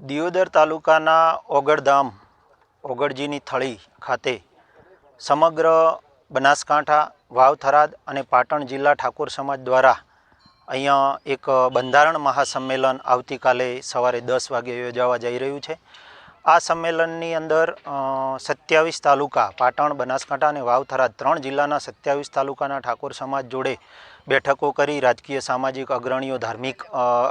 દિયોદર તાલુકાના ઓગળધામ ઓગળજીની થળી ખાતે સમગ્ર બનાસકાંઠા વાવ થરાદ અને પાટણ જિલ્લા ઠાકોર સમાજ દ્વારા અહીંયા એક બંધારણ મહાસંમેલન આવતીકાલે સવારે દસ વાગે યોજાવા જઈ રહ્યું છે. આ સંમેલનની અંદર સત્યાવીસ તાલુકા, પાટણ, બનાસકાંઠા અને વાવ થરાદ ત્રણ જિલ્લાના સત્યાવીસ તાલુકાના ઠાકોર સમાજ જોડે બેઠકો કરી રાજકીય, સામાજિક અગ્રણીઓ, ધાર્મિક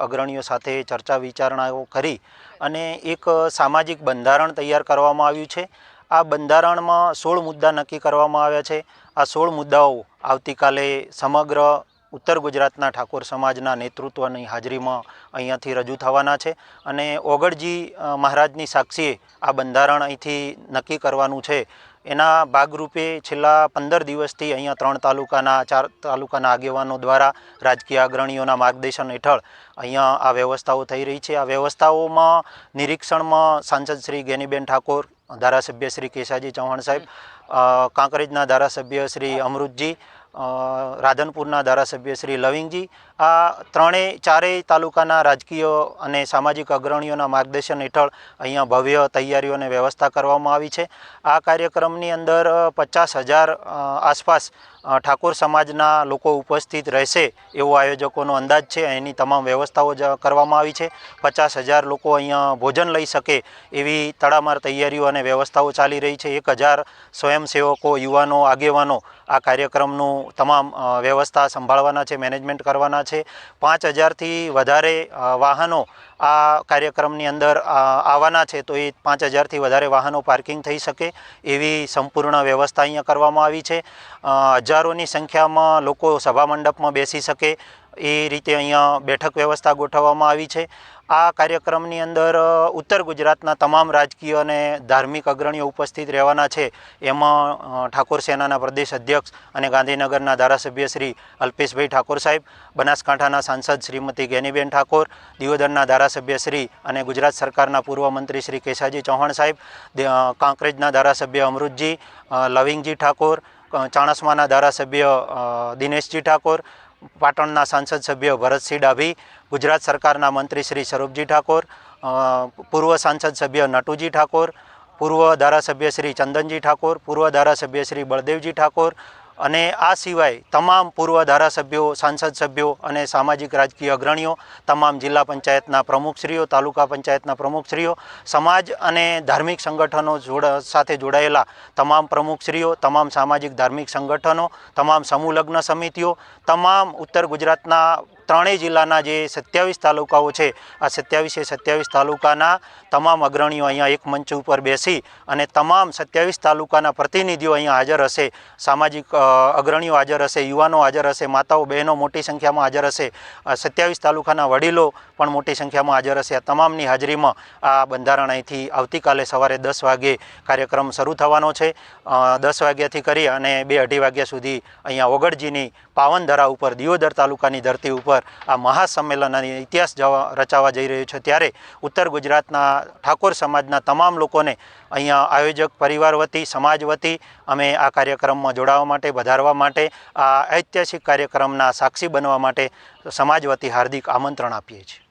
અગ્રણીઓ સાથે ચર્ચા વિચારણાઓ કરી અને એક સામાજિક બંધારણ તૈયાર કરવામાં આવ્યું છે. આ બંધારણમાં સોળ મુદ્દા નક્કી કરવામાં આવ્યા છે. આ સોળ મુદ્દાઓ આવતીકાલે સમગ્ર ઉત્તર ગુજરાતના ઠાકોર સમાજના નેતૃત્વની હાજરીમાં અહીંયાથી રજૂ થવાના છે અને ઓગળજી મહારાજની સાક્ષીએ આ બંધારણ અહીંથી નક્કી કરવાનું છે. એના ભાગરૂપે છેલ્લા પંદર દિવસથી અહીંયા ત્રણ તાલુકાના, ચાર તાલુકાના આગેવાનો દ્વારા રાજકીય અગ્રણીઓના માર્ગદર્શન હેઠળ અહીંયા આ વ્યવસ્થાઓ થઈ રહી છે. આ વ્યવસ્થાઓમાં નિરીક્ષણમાં સાંસદ શ્રી ગેનીબેન ઠાકોર, ધારાસભ્ય શ્રી કેશાજી ચૌહાણ સાહેબ કાંકરેજના ધારાસભ્ય શ્રી અમૃતજી રાધનપુરના ધારાસભ્ય શ્રી લવિંગજી. આ ત્રણેય ચારેય તાલુકાના રાજકીય અને સામાજિક અગ્રણીઓના માર્ગદર્શન હેઠળ અહીંયા ભવ્ય તૈયારીઓ અને વ્યવસ્થા કરવામાં આવી છે. આ કાર્યક્રમની અંદર પચાસ હજાર આસપાસ ઠાકોર સમાજના લોકો ઉપસ્થિત રહેશે એવો આયોજકોનો અંદાજ છે. એની તમામ વ્યવસ્થાઓ કરવામાં આવી છે. પચાસ હજાર લોકો અહીંયા ભોજન લઈ શકે એવી તડામાર તૈયારીઓ અને વ્યવસ્થાઓ ચાલી રહી છે. એક હજાર સ્વયંસેવકો, યુવાનો, આગેવાનો આ કાર્યક્રમનું તમામ વ્યવસ્થા સંભાળવાના છે, મેનેજમેન્ટ કરવાના છે. પાંચ હજારથી વધારે વાહનો આ કાર્યક્રમની અંદર આવવાના છે તો એ પાંચ હજારથી વધારે વાહનો પાર્કિંગ થઈ શકે એવી સંપૂર્ણ વ્યવસ્થા અહીંયા કરવામાં આવી છે. હજારોની સંખ્યામાં લોકો સભા મંડપમાં બેસી શકે એ રીતે અહીંયા બેઠક વ્યવસ્થા ગોઠવવામાં આવી છે. આ કાર્યક્રમની અંદર ઉત્તર ગુજરાતના તમામ રાજકીય અને ધાર્મિક અગ્રણીઓ ઉપસ્થિત રહેવાના છે. એમાં ઠાકોર સેનાના પ્રદેશ અધ્યક્ષ અને ગાંધીનગરના ધારાસભ્ય શ્રી અલ્પેશભાઈ ઠાકોર સાહેબ, બનાસકાંઠાના સાંસદ શ્રીમતી ગેનીબેન ઠાકોર, દિયોદરના ધારાસભ્ય શ્રી અને ગુજરાત સરકારના પૂર્વ મંત્રી શ્રી કેશાજી ચૌહાણ સાહેબ કાંકરેજના ધારાસભ્ય અમૃતજી લવિંગજી ઠાકોર ચાણસ્માના ધારાસભ્ય દિનેશજી ઠાકોર, પાટણના સાંસદ સભ્ય ભરતસિંહ ડાભી, ગુજરાત સરકારના મંત્રી શ્રી સ્વરૂપજી ઠાકોર પૂર્વ સાંસદ સભ્ય નટુજી ઠાકોર, પૂર્વ ધારાસભ્ય શ્રી ચંદનજી ઠાકોર, પૂર્વ ધારાસભ્ય શ્રી બળદેવજી ઠાકોર અને આ સિવાય તમામ પૂર્વ ધારાસભ્યો, સાંસદ સભ્યો અને સામાજિક રાજકીય અગ્રણીઓ, તમામ જિલ્લા પંચાયતના પ્રમુખશ્રીઓ, તાલુકા પંચાયતના પ્રમુખશ્રીઓ, સમાજ અને ધાર્મિક સંગઠનો સાથે જોડાયેલા તમામ પ્રમુખશ્રીઓ, તમામ સામાજિક ધાર્મિક સંગઠનો, તમામ સમૂહ લગ્ન સમિતિઓ, તમામ ઉત્તર ગુજરાતના ત્રણેય જિલ્લાના જે સત્યાવીસ તાલુકાઓ છે, આ સત્યાવીસે સત્યાવીસ તાલુકાના તમામ અગ્રણીઓ અહીંયા એક મંચ ઉપર બેસી અને તમામ સત્યાવીસ તાલુકાના પ્રતિનિધિઓ અહીંયા હાજર હશે. સામાજિક અગ્રણીઓ હાજર હશે, યુવાનો હાજર હશે, માતાઓ, બહેનો મોટી સંખ્યામાં હાજર હશે. સત્યાવીસ તાલુકાના વડીલો પણ મોટી સંખ્યામાં હાજર હશે. આ તમામની હાજરીમાં આ બંધારણ અહીંથી આવતીકાલે સવારે દસ વાગે કાર્યક્રમ શરૂ થવાનો છે. દસ વાગ્યાથી કરી અને બે અઢી વાગ્યા સુધી અહીંયા ઓગળજીની પાવન ધરા ઉપર, દિયોદર તાલુકાની ધરતી ઉપર આ મહાસંમેલન અને ઇતિહાસ જવા રચાવા જઈ રહ્યો છે. ત્યારે ઉત્તર ગુજરાતના ઠાકોર સમાજના તમામ લોકોને અહીંયા આયોજક પરિવાર વતી, સમાજ વતી અમે આ કાર્યક્રમમાં જોડાવા માટે, વધારવા માટે, આ ઐતિહાસિક કાર્યક્રમના સાક્ષી બનવા માટે સમાજ વતી હાર્દિક આમંત્રણ આપીએ છીએ.